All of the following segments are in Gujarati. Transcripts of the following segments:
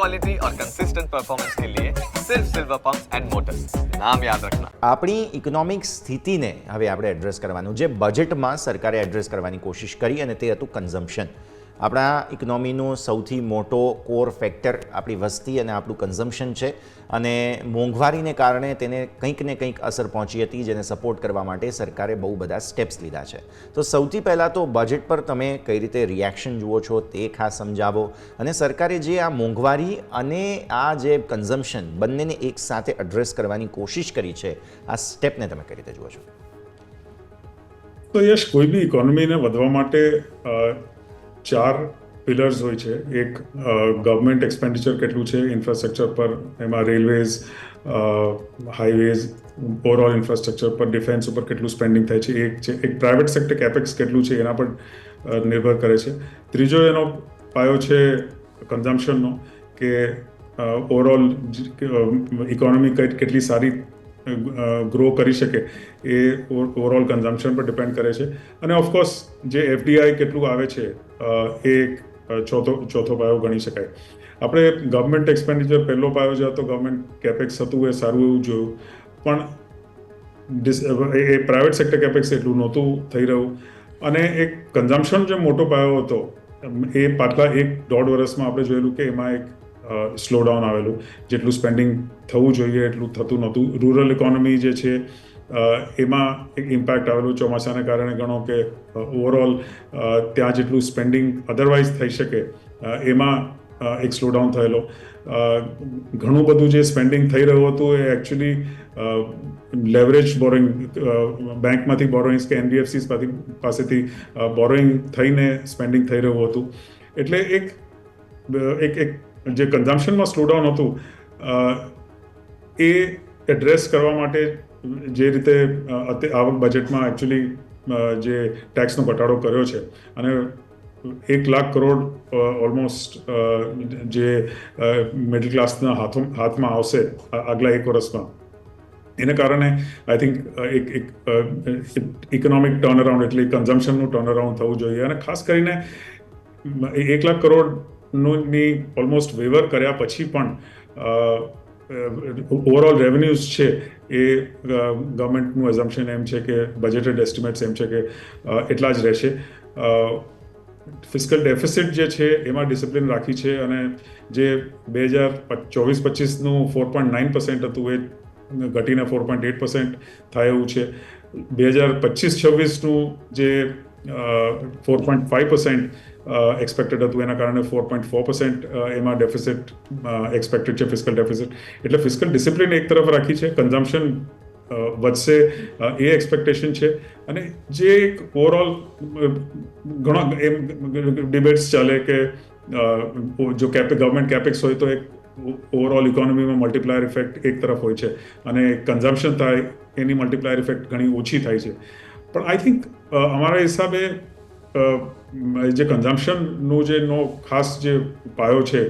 क्वालिटी और कंसिस्टेंट परफॉर्मेंस के लिए सिर्फ सिल्वर पंप्स एंड मोटर्स नाम याद रखना આપણી ઇકોનોમિક સ્થિતિને હવે આપણે એડ્રેસ કરવાનું જે બજેટમાં સરકારે એડ્રેસ કરવાની કોશિશ કરી અને તે હતું કન્ઝમ્પશન આપણા ઇકોનોમીનો સૌથી મોટો કોર ફેક્ટર આપણી વસ્તી અને આપણું કન્ઝમ્પશન છે. અને મોંઘવારીને કારણે તેને કંઈક ને કંઈક અસર પહોંચી હતી, જેને સપોર્ટ કરવા માટે સરકારે બહુ બધા સ્ટેપ્સ લીધા છે. તો સૌથી પહેલાં તો બજેટ પર તમે કઈ રીતે રિએક્શન જુઓ છો તે ખાસ સમજાવો. અને સરકારે જે આ મોંઘવારી અને આ જે કન્ઝમ્પશન બંનેને એક સાથે એડ્રેસ કરવાની કોશિશ કરી છે, આ સ્ટેપને તમે કઈ રીતે જુઓ છો? તો યશ, કોઈ બી ઇકોનોમીને વધવા માટે ચાર પિલર્સ હોય છે. એક ગવર્મેન્ટ એક્સપેન્ડિચર કેટલું છે ઇન્ફ્રાસ્ટ્રક્ચર પર, એમાં રેલવેઝ હાઈવેઝ ઓવરઓલ ઇન્ફ્રાસ્ટ્રક્ચર પર ડિફેન્સ ઉપર કેટલું સ્પેન્ડિંગ થાય છે. એક છે, એક પ્રાઇવેટ સેક્ટર કેપેક્સ કેટલું છે એના પર નિર્ભર કરે છે. ત્રીજો એનો પાયો છે કન્ઝમ્પશનનો કે ઓવરઓલ ઇકોનોમી કેટલી સારી ગ્રો કરી શકે એ ઓવરઓલ કન્ઝમ્પશન પર ડિપેન્ડ કરે છે. અને ઓફકોર્સ જે એફડીઆઈ કેટલું આવે છે એ ચોથો ચોથો પાયો ગણી શકાય. આપણે ગવર્મેન્ટ એક્સપેન્ડિચર પહેલો પાયો જે હતો ગવર્મેન્ટ કેપેક્સ હતું એ સારું એવું જોયું. પણ એ પ્રાઇવેટ સેક્ટર કેપેક્સ એટલું નહોતું થઈ રહ્યું. અને એક કન્ઝમ્પશન જે મોટો પાયો હતો, એ પાછલા એક દોઢ વર્ષમાં આપણે જોયેલું કે એમાં એક સ્લો ડાઉન આવેલું. જેટલું સ્પેન્ડિંગ થવું જોઈએ, એટલું થતું નહોતું. રૂરલ ઇકોનોમી જે છે એમાં એક ઇમ્પેક્ટ આવેલું ચોમાસાને કારણે ગણો કે ઓવરઓલ ત્યાં જેટલું સ્પેન્ડિંગ અધરવાઇઝ થઈ શકે એમાં એક સ્લો ડાઉન થયેલો. ઘણું બધું જે સ્પેન્ડિંગ થઈ રહ્યું હતું એ એકચ્યુઅલી લેવરેજ બોરોઈંગ બેંકમાંથી બોરોઈંગ્સ કે એનબીએફસી પાસેથી બોરોઈંગ થઈને સ્પેન્ડિંગ થઈ રહ્યું હતું. એટલે એક એક એક જે કન્ઝમ્પશનમાં સ્લોડાઉન હતું એ એડ્રેસ કરવા માટે જે રીતે આવક બજેટમાં એકચ્યુઅલી જે ટેક્સનો ઘટાડો કર્યો છે, અને એક લાખ કરોડ ઓલમોસ્ટ જે મિડલ ક્લાસના હાથો, હાથમાં આવશે આગલા એક વર્ષમાં. એને કારણે આઈ થિંક એક એક ઇકોનોમિક ટર્નઅરાઉન્ડ એટલે કન્ઝમ્પશનનું ટર્ન અરાઉન્ડ થવું જોઈએ. અને ખાસ કરીને, એક લાખ કરોડનું ની ઓલમોસ્ટ વેવર કર્યા પછી પણ ઓવરઓલ રેવન્યુઝ છે એ ગવર્મેન્ટનું એઝમ્પશન એમ છે કે બજેટેડ એસ્ટિમેટ્સ એમ છે કે એટલા જ રહેશે. ફિઝિકલ ડેફિસિટ જે છે એમાં ડિસિપ્લિન રાખી છે અને જે બે હજાર ચોવીસ પચીસનું ફોર પોઈન્ટ નાઇન પર્સન્ટ હતું એ ઘટીને ફોર પોઈન્ટ એટ પર્સન્ટ થાય એવું છે. બે હજાર પચીસ છવ્વીસનું જે four point five percent expected હતું એના કારણે ફોર પોઈન્ટ ફોર પર્સન્ટ એમાં ડેફિસિટ એક્સપેક્ટેડ છે ફિસ્કલ ડેફિસિટ એટલે ફિસ્કલ ડિસિપ્લિન એક તરફ રાખી છે કન્ઝમ્પશન વધશે એ એક્સપેક્ટેશન છે અને જે એક ઓવરઓલ ઘણા એમ ડિબેટ્સ ચાલે કે જો કેપે ગવર્મેન્ટ કેપેક્સ હોય તો એક ઓવરઓલ ઇકોનોમીમાં મલ્ટીપ્લાયર ઇફેક્ટ એક તરફ હોય છે અને કન્ઝમ્પશન થાય એની મલ્ટીપ્લાયર ઇફેક્ટ ઘણી ઓછી થાય છે પણ આઈ થિંક અમારા હિસાબે જે કન્ઝમ્પશનનું જે નો ખાસ જે પાયો છે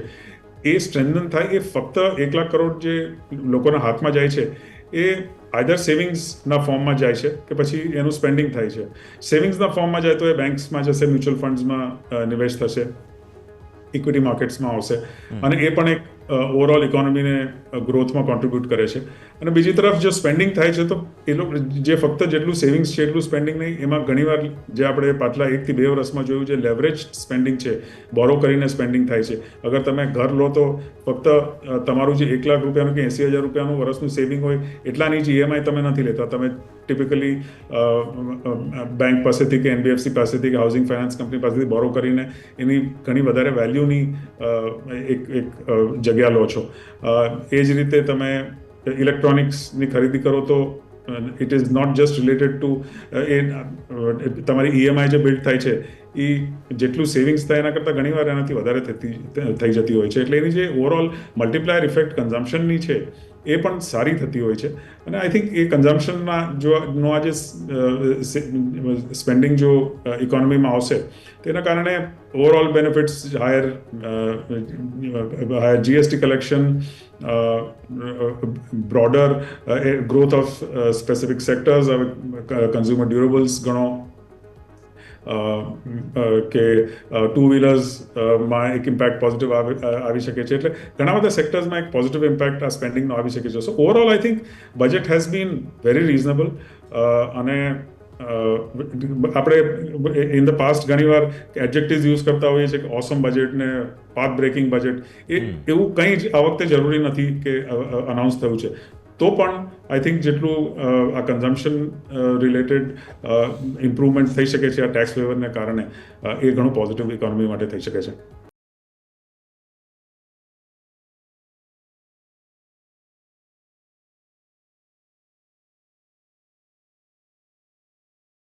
એ સ્ટ્રેન્થન થાય એ ફક્ત એક લાખ કરોડ જે લોકોના હાથમાં જાય છે એ આઈધર સેવિંગ્સના ફોર્મમાં જાય છે કે પછી એનું સ્પેન્ડિંગ થાય છે. સેવિંગ્સના ફોર્મમાં જાય તો એ બેંક્સમાં જશે મ્યુચ્યુઅલ ફંડ્સમાં નિવેશ થશે ઇક્વિટી માર્કેટ્સમાં આવશે. અને એ પણ એક ઓવરઓલ ઇકોનોમીને ગ્રોથમાં કોન્ટ્રીબ્યુટ કરે છે. અને બીજી તરફ જો સ્પેન્ડિંગ થાય છે, તો એ લોકો, જે ફક્ત જેટલું સેવિંગ્સ છે, એટલું સ્પેન્ડિંગ નહીં. એમાં ઘણીવાર જે આપણે પાછલા એકથી બે વર્ષમાં જોયું છે લેવરેજ સ્પેન્ડિંગ છે. બોરો કરીને સ્પેન્ડિંગ થાય છે. અગર તમે ઘર લો, તો ફક્ત તમારું જે એક લાખ રૂપિયાનું કે એંસી હજાર રૂપિયાનું વર્ષનું સેવિંગ હોય, એટલાની જ ઈએમઆઈ તમે નથી લેતા. તમે ટિપિકલી બેંક પાસેથી કે એનબીએફસી પાસેથી કે હાઉસિંગ ફાઇનાન્સ કંપની પાસેથી બોરો કરીને એની ઘણી વધારે વેલ્યુની એક એક જગ્યા લો છો. એ જ રીતે તમે ઇલેક્ટ્રોનિક્સની ખરીદી કરો તો it is not just related to એ તમારી ઈએમઆઈ જે બિલ્ડ થાય છે એ જેટલું સેવિંગ્સ થાય એના કરતાં ઘણીવાર એનાથી વધારે થતી થઈ જતી હોય છે. એટલે એની જે ઓવરઓલ મલ્ટીપ્લાયર ઇફેક્ટ કન્ઝમ્પશનની છે, એ પણ સારી થતી હોય છે. અને આઈ થિંક એ કન્ઝમ્પશનના જો નો આજે સ્પેન્ડિંગ જો ઇકોનોમીમાં આવશે, તેના કારણે overall benefits higher higher GST collection broader growth of specific sectors હવે કન્ઝ્યુમર ડ્યુરેબલ્સ ગણો કે ટુ વ્હીલર્સમાં એક ઇમ્પેક્ટ પોઝિટિવ આવી શકે છે. એટલે ઘણા બધા સેક્ટર્સમાં એક પોઝિટિવ ઇમ્પેક્ટ આ સ્પેન્ડિંગનો આવી શકે છે. So overall I think budget has been very reasonable અને આપણે ઇન ધ પાસ્ટ ઘણીવાર એડજેક્ટિવ્સ યુઝ કરતા હોઈએ છીએ કે ઓસમ બજેટ ને પાથ બ્રેકિંગ બજેટ એ એવું કંઈ જ આ વખતે જરૂરી નથી કે અનાઉન્સ થયું છે. તો પણ આઈ થિંક જેટલું આ કન્ઝમ્પશન રિલેટેડ ઇમ્પ્રુવમેન્ટ થઈ શકે છે આ ટેક્સ વેવરને કારણે એ ઘણું પોઝિટિવ ઇકોનોમી માટે થઈ શકે છે.